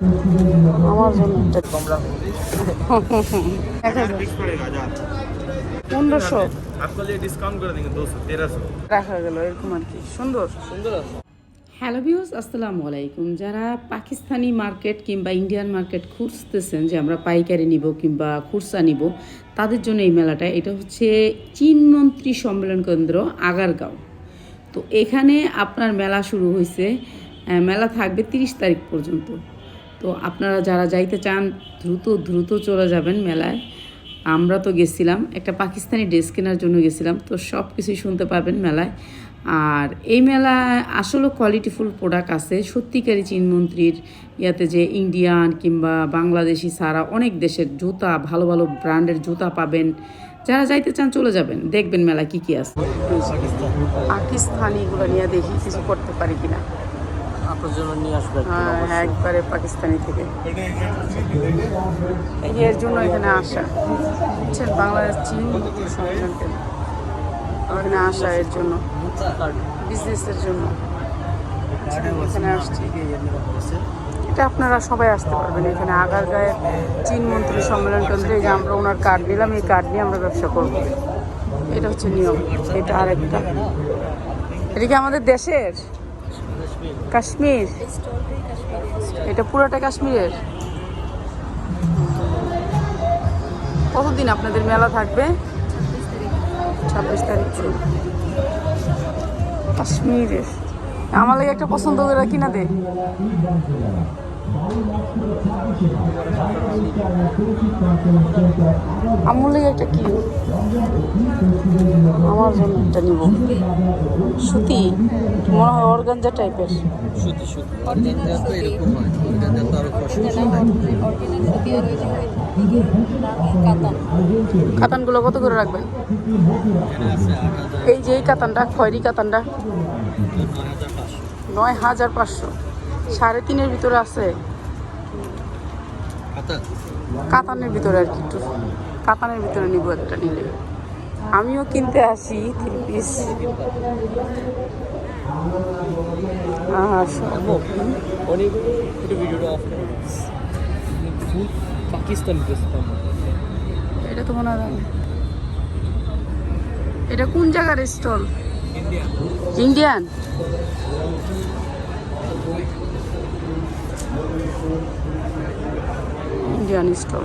আমার জন্য hello views আসসালামু আলাইকুম। যারা পাকিস্তানি মার্কেট কিংবা ইন্ডিয়ান মার্কেট খুঁজতেছেন যে আমরা পাইকারি নিব কিংবা খুরসা নিব তাদের জন্য এই মেলাটা এটা হচ্ছে চীনমন্ত্রী সম্মেলন কেন্দ্র আগারগাঁও। তো এখানে আপনার মেলা শুরু হয়েছে মেলা থাকবে তিরিশ তারিখ পর্যন্ত। তো আপনারা যারা যাইতে চান, দ্রুত দ্রুত চলে যাবেন মেলায়। আমরা তো গেছিলাম, একটা পাকিস্তানি ড্রেস কেনার জন্য গেছিলাম, তো সব কিছুই শুনতে পাবেন মেলায়। আর এই মেলায় আসলে কোয়ালিটিফুল প্রোডাক্ট আছে। সত্যিকারী চীনমন্ত্রীর ইয়াতে যে ইন্ডিয়ান কিংবা বাংলাদেশি সারা অনেক দেশের জুতা, ভালো ভালো ব্র্যান্ডের জুতা পাবেন। যারা যাইতে চান চলে যাবেন, দেখবেন মেলা কি কি আছে। পাকিস্তানিগুলো নিয়ে দেখি কিছু করতে পারি কিনা। আপনার জন্য নিয়ে আসবে হ্যাঁ একবারে পাকিস্তানি থেকে। এই যে এর জন্য এখানে আসা। বুঝছেন? বাংলাদেশ চীন এখানে আসা এর জন্য। বিজনেসের জন্য। এখানে আসছি। এটা আপনারা সবাই আসতে পারবেন এখানে। আগার গায়ে চীন মন্ত্রী সম্মেলন কেন্দ্রে যে আমরা ওনার কার্ড নিলাম এই কার্ড নিয়ে আমরা ব্যবসা করব। এটা হচ্ছে নিয়ম। এটা আরেকটা। এটা কি আমাদের দেশের? কাশ্মীর। এটা পুরোটা কাশ্মীরের? কতদিন আপনাদের মেলা থাকবে? ছাব্বিশ তারিখ। কাশ্মীরের। আমার লাগে একটা পছন্দ করে কিনা দে। আমার লাগে একটা কি? আমার জন্য একটা নিব। সুতি? মনে হয় অর্গানজা টাইপের সুতি সুতি। অর্গানজা তো এরকম হয়। অর্গানজা তো আরও কষ্ট কাতানগুলো কত করে রাখবেন? এই যে এই কাতানটা খয়রি কাতানটা। নয় হাজার পাঁচশো। সাড়ে তিনের ভিতরে আছে। কাতানের ভিতরে আর কি একটু। কাতানের ভিতরে নিব একটা নিলে। আমিও কিনতে আসি থ্রি পিস এটা তো মনে হয় এটা কোন জায়গার stall India Indian? Indian stall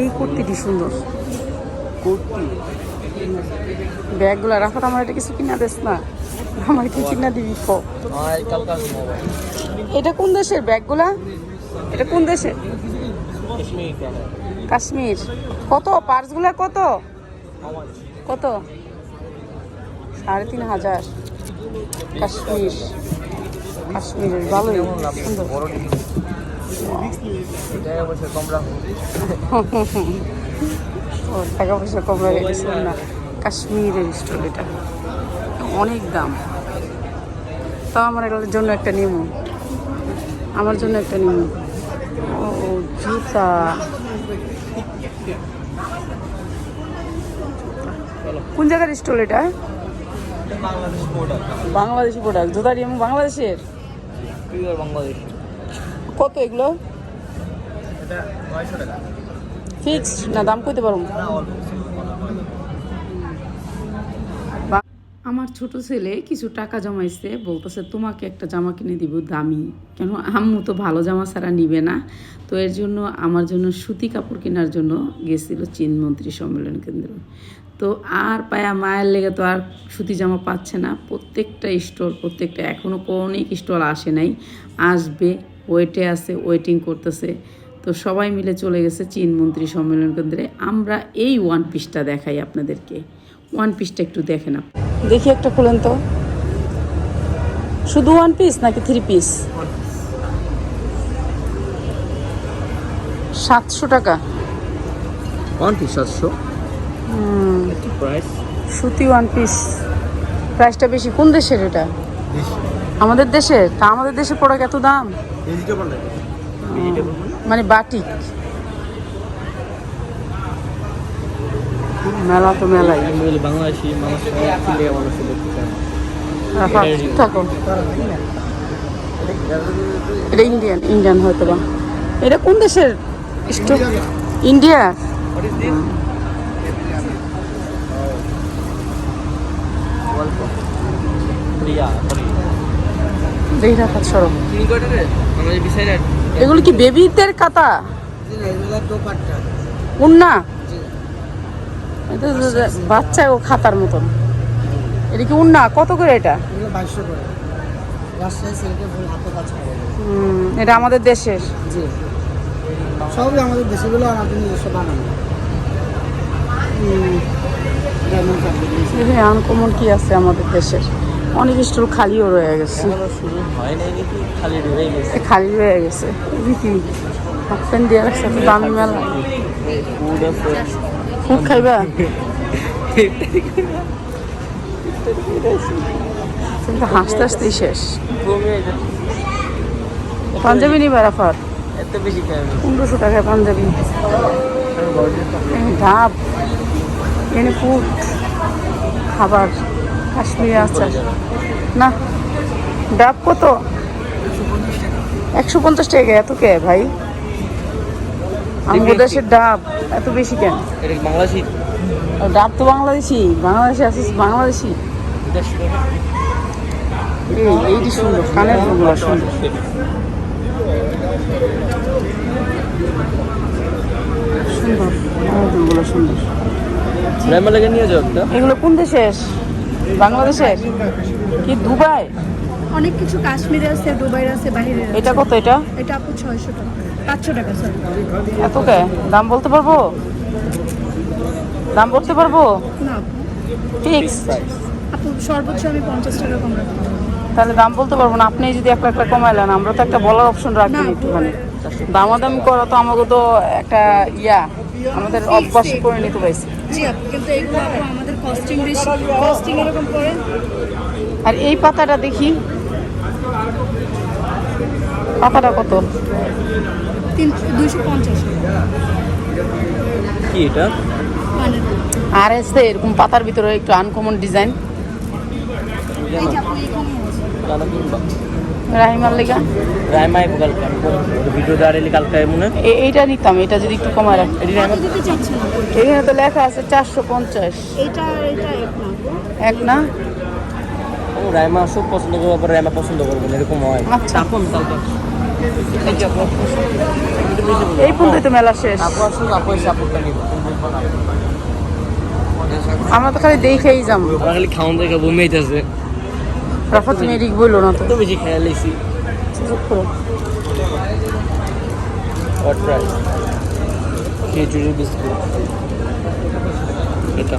এই কুর্তিটি সুন্দর। কুর্তি? ব্যাগগুলো রাখা আমার এটা কিছু কিনা দেস না। আমার কি কিনা দিবি এটা কোন দেশের ব্যাগগুলা? এটা কোন দেশের কাশ্মীর। কত? পার্সগুলা কত? কত? সাড়ে তিন হাজার কাশ্মীর। কাশ্মীরের, ভালোই, সুন্দর। টাকা পয়সা কম হয়ে না। কাশ্মীরের স্টোর এটা। অনেক দাম। তাও আমার জন্য একটা নিমু। আমার জন্য একটা নিমু। ও, জুতা। কোন জায়গার স্টল এটা? বাংলাদেশ প্রোডাক্ট বাংলাদেশি প্রোডাক্ট জুতা নিমু বাংলাদেশের? বাংলাদেশ। কত এগুলো? এটা নয়শো টাকা। ফিক্সড না দাম কইতে পারব আমার ছোট ছেলে কিছু টাকা জমাইছে বলতেছে তোমাকে একটা জামা কিনে দিব দামি। কেন আম্মু তো ভালো জামা ছাড়া নিবে না। তো এর জন্য আমার জন্য সুতি কাপড় কেনার জন্য গেছিল চীন মন্ত্রী সম্মেলন কেন্দ্র। তো আর পায়া মায়ের লেগে তো আর সুতি জামা পাচ্ছে না। প্রত্যেকটা স্টল প্রত্যেকটা এখনও অনেক স্টল আসে নাই। আসবে ওয়েটে আছে ওয়েটিং করতেছে। তো সবাই মিলে চলে গেছে চীন মন্ত্রী সম্মেলন কেন্দ্রে। আমরা এই ওয়ান পিসটা দেখাই আপনাদেরকে। ওয়ান পিসটা একটু দেখেন আপনি দেখি একটা খুলেন তো। শুধু ওয়ান পিস নাকি থ্রি পিস সাতশো টাকা। ওয়ান পিস সাতশো। প্রাইস সুতি ওয়ান পিস প্রাইসটা বেশি। কোন দেশের এটা? আমাদের দেশের তা আমাদের দেশে প্রোডাক্ট এত দাম? মানে? বাটিক মেলা তো মেলাই। বাংলাদেশি থাকো। এটা ইন্ডিয়ান ইন্ডিয়ান হয়তো বা এটা কোন দেশের? ইন্ডিয়া দেখি রাখা সরো তিন কয়টা রে? আমাদের বিসাইড এগুলো কি বেবিদের কাতা? উন্না? এটা বাচ্চা ও খাতার মতন। এটা কি উন্না? কত করে এটা? হাতে এটা আমাদের দেশের। সবই আমাদের দেশেগুলো আমাদের নিজস্ব বানানো। আনকমন কি আছে আমাদের দেশের? অনেক স্টোর খালিও রয়ে গেছে। খালি রয়ে গেছে। হাফ প্যান্ট দিয়ে রাখছে দামি মেলা। ফুড ফুড খাইবা? কিন্তু হাসতে হাসতেই শেষ। পাঞ্জাবি নিবা রাফার এত বেশি পনেরোশো টাকায় পাঞ্জাবি। ডাব এখানে ফুড। খাবার। কাশ্মীরি আচার না ডাব কত? একশো পঞ্চাশ টাকা এত কে ভাই? আমাদের দেশের ডাব এত বেশি কেন? বাংলাদেশি? ডাব তো বাংলাদেশি। বাংলাদেশে আছিস বাংলাদেশি? এই এইটি সুন্দর কানের দুলগুলো সুন্দর। সুন্দর কানের দুলগুলো সুন্দর। এগুলো কোন দেশের বাংলাদেশের কি দুবাই? অনেক কিছু কাশ্মীরে আছে দুবাইয়ের আছে আছে। এটা কত এটা? এটা আপু ছয়শো টাকা। পাঁচশো টাকা সরি এত কে? দাম বলতে পারব? দাম বলতে পারব? না ফিক্স? আপু সর্বোচ্চ আমি পঞ্চাশ টাকা কম রাখতে পারব। তাহলে দাম বলতে পারব না আপনি যদি একটা একটা কমাইলেন আমরা তো একটা বলার অপশন রাখবেন না, একটুখানি। দামাদামি করা তো আমাকে তো একটা ইয়া আমাদের অভ্যাস করে নিতে পারছি। জি আপু কিন্তু এগুলো আপু আমাদের কস্টিং বেশি। কস্টিং এরকম পড়ে আর এই পাতাটা দেখি। পাতাটা কত? তিন দুইশো পঞ্চাশ। কি এটা? মানে আর এসে এরকম পাতার ভিতরে একটু আনকমন ডিজাইন এই যে আপু এখানে আছে। কিনবা রাহিমার লেগা? রাইমা কালকে ভিডিও দাঁড়িয়ে কালকে মনে এ- এইটা নিতাম এটা যদি একটু কমায় রাখ এখানে তো লেখা আছে চারশো পঞ্চাশ। এটা এটা এক না আপু এক না? ও রাইমা সব পছন্দ করব আবার রাইমা পছন্দ করব না এরকম হয়। আচ্ছা। আপন কালকে এই পর্যন্ত তো মেলা শেষ। আমরা তো খালি দেখেই যাব। খালি খাওয়ান দেখে বমিয়েছে রাফা তুমি এদিক বলল না তো বেশি খেয়ে লাইছি চুপ করো। খেজুরি বিস্কুট এটা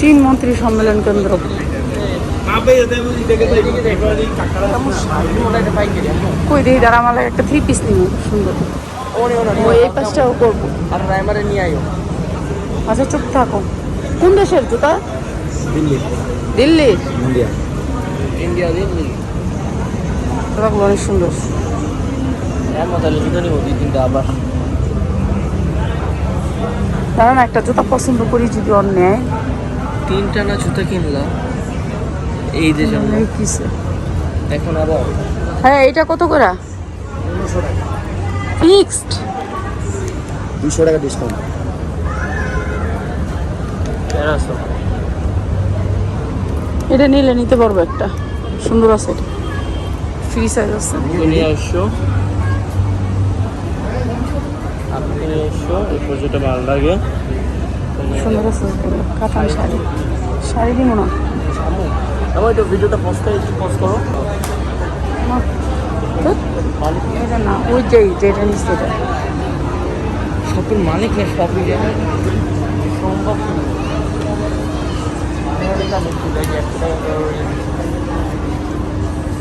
চীন মন্ত্রী সম্মেলন কেন্দ্র কই দেখি দাঁড়া আমার লাগে একটা থ্রি পিস নিব সুন্দর ওই এই পাশটাও করব আর রাইমারে নিয়ে আইও আচ্ছা চুপ থাকো। কোন দেশের জুতা? দিল্লি। দিল্লি? ইন্ডিয়া। ইন্ডিয়া দিল্লি। জুতাগুলো অনেক সুন্দর। হ্যাঁ জুতো আবার। কারণ একটা জুতা পছন্দ করি যদি অন্য নেয়। তিনটা না জুতো কিনলাম? এই যে কিসে? এখন আবার। হ্যাঁ এটা কত করে? ফিক্সড? দুশো টাকা ডিসকাউন্ট এটা নিলে নিতে পারব একটা। সুন্দর আছে এটা। ফ্রি সাইজ আছে। এরপর যেটা ভালো লাগে। সুন্দর আছে কাতান শাড়ি। শাড়ি। দিব না। আমার তো ভিডিওটা পোস্ট করে পোস্ট করো। এটা না ওই যেই যেটা নিচ্ছে এটা। মালিক না শপিং সম্ভব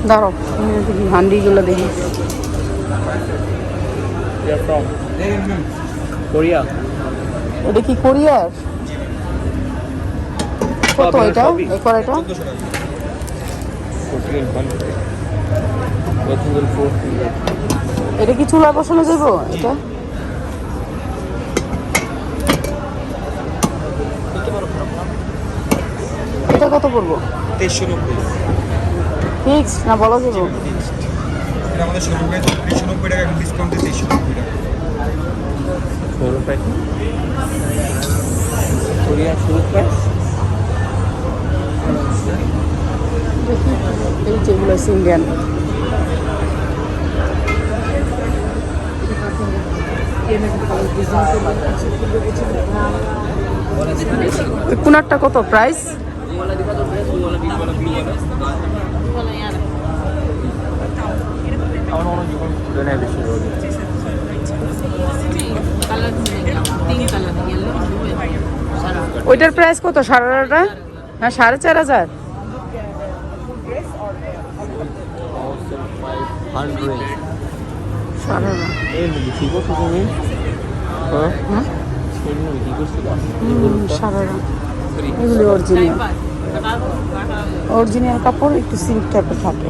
দাঁড়ো আমি দেখি হান্ডিগুলো দেখি। কোরিয়া। এটা কি কোরিয়ার কত এটা? এই কড়াইটা এটা? কি চুলা বসানো যাব এটা? এটা কত পড়ব? তেইশশো নব্বই। ফিক্স? না বলা যাব এটা আমাদের শোরুম প্রাইস তিনশো নব্বই টাকা এখন ডিসকাউন্টে তেইশশো নব্বই টাকা। কোরিয়ান শুরু প্রাইস? এই যেগুলো ইন্ডিয়ান কুনারটা কত? প্রাইস আমার নেয় বেশি ওইটার প্রাইস কত? সারাটা হ্যাঁ সাড়ে চার হাজার। সারাটা এগুলি অরিজিনাল অরিজিনাল কাপড় একটু সিল্ক টাইপের থাকে।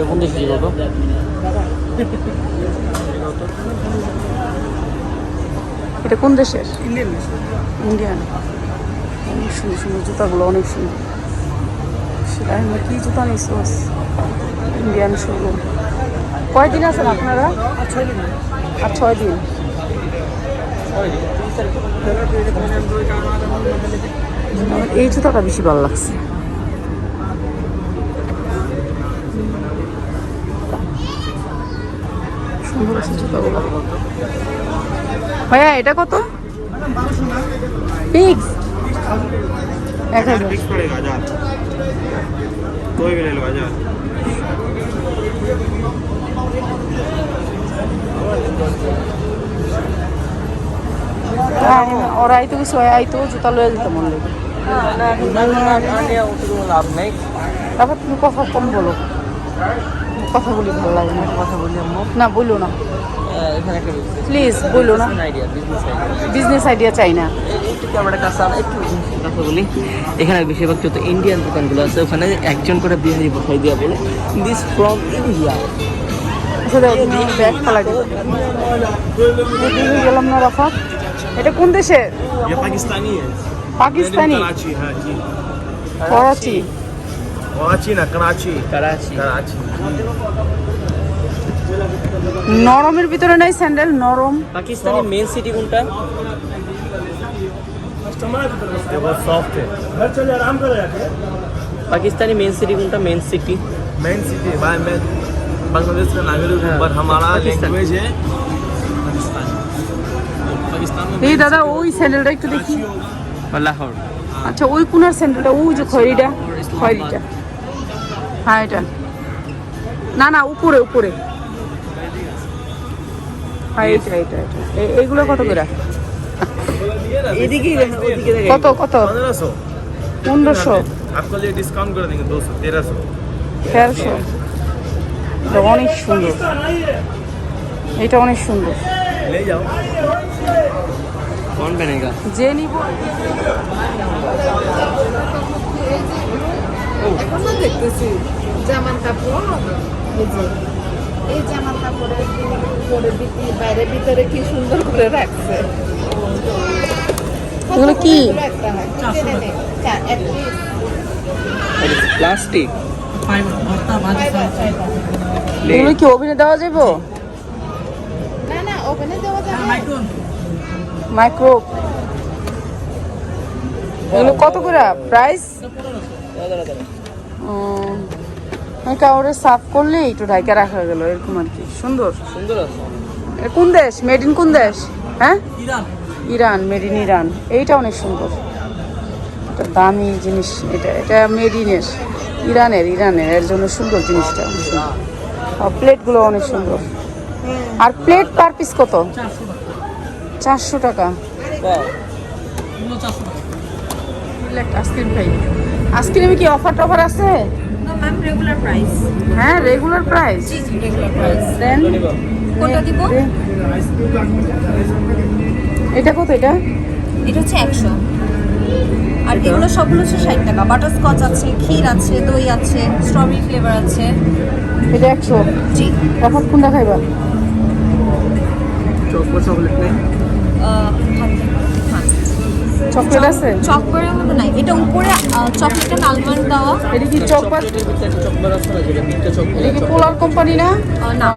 এখন দেশে কত? এটা কোন দেশের? ইন্ডিয়ান অনেক সুন্দর সুন্দর জুতাগুলো অনেক সুন্দর। সেটা আমরা কি জুতা নিয়েছি? Indian showroom. কয়দিন আছেন আপনারা? আর ছয় দিন। আমার এই জুতাটা বেশি ভালো লাগছে। ভাইয়া এটা কত? পিক্স এক হাজার। বাজার? ওরা আইতো কিছু আইতো জুতা লয়ে যেতে মন লাগে লাভ নেই তারপর তুমি কথা কম বলো কথা বলি ভালো লাগে না কথা বলি না বলল না প্লিজ বলল না আইডিয়া বিজনেস আইডিয়া চাই না বলি এখানে বেশিরভাগ যত ইন্ডিয়ান দোকানগুলো আছে। ওখানে একজন করে বিহারি বসাই দেওয়া বলে। দিস ফ্রম ইন্ডিয়া আচ্ছা দেখো তুমি ব্যাগ ফেলা গেলাম না রাফাত এটা কোন দেশের ये पाकिस्तानी है পাকিস্তানি कराची हाँ जी করাচি कराची ना कराची করাচি कराची নরমের ভিতরে নাই স্যান্ডেল নরম পাকিস্তানি মেন সিটি কোনটা ये बहुत सॉफ्ट है Pakistani main city कोनटा main city main city भाई मैं बांग्लादेश का नागरिक हूँ पर हमारा पाकिस्तान। लैंग्वेज है पाकिस्तानी पाकिस्तान में এই দাদা ওই স্যান্ডেলটা একটু দেখি। লাহোর। আচ্ছা ওই কোনার স্যান্ডেলটা ওই যে খয়রিটা খয়রিটা। হ্যাঁ এটা। না না উপরে উপরে। হ্যাঁ, এইগুলো কত করে? কত কত? পনেরোশো। তেরোশো। অনেক সুন্দর। এটা অনেক সুন্দর। ले जाओ कौन पहनेगा যে নিব এখনো দেখতেছি জামার কাপড় এই যে এই জামার কাপড়ের উপরে বিক্রি বাইরে ভিতরে কি সুন্দর করে রাখছে এগুলো কি? কতগুলো একটা হয় জেনে নে। চা- at least plastic five or five। এগুলো কি ওভেনে দেওয়া যাবো না না ওভেনে দেওয়া যাবে? মাইক্রো এগুলো কত করে? প্রাইস? কাউরে সাফ করলে একটু ঢাকা রাখা গেল এরকম আর কি। সুন্দর। সুন্দর এটা কোন দেশ? মেড ইন কোন দেশ? হ্যাঁ? ইরান। Made in Iran. এইটা অনেক সুন্দর। এটা দামি জিনিস এটা। এটা মেড ইনের ইরানের ইরানের। এর জন্য সুন্দর জিনিসটা। অনেক সুন্দর। আর প্লেটগুলো অনেক সুন্দর। আর প্লেট পার পিস কত? চারশো টাকা। আইসক্রিম খাই। আইসক্রিমে কি অফার টফার আছে? রেগুলার প্রাইস হ্যাঁ রেগুলার প্রাইস রেগুলার প্রাইস দেন এটা কত এটা? এটা হচ্ছে একশো। আর এগুলো সবগুলো হচ্ছে ষাট টাকা। বাটারস্কচ আছে ক্ষীর আছে দই আছে স্ট্রবেরি ফ্লেভার আছে। এটা একশো। জি। এখন কোনটা খাইবা? চকো চকলেট নেই? হ্যাঁ চকলেট আছে? চকবারের মতো নাই। এটা উপরে চকলেটটা আলমন্ড দেওয়া। এটা কি চকবার চকলেটের ভিতরে একটা আছে না যেটা বিটটা চকলেট এটা কি পোলার কোম্পানি না? না।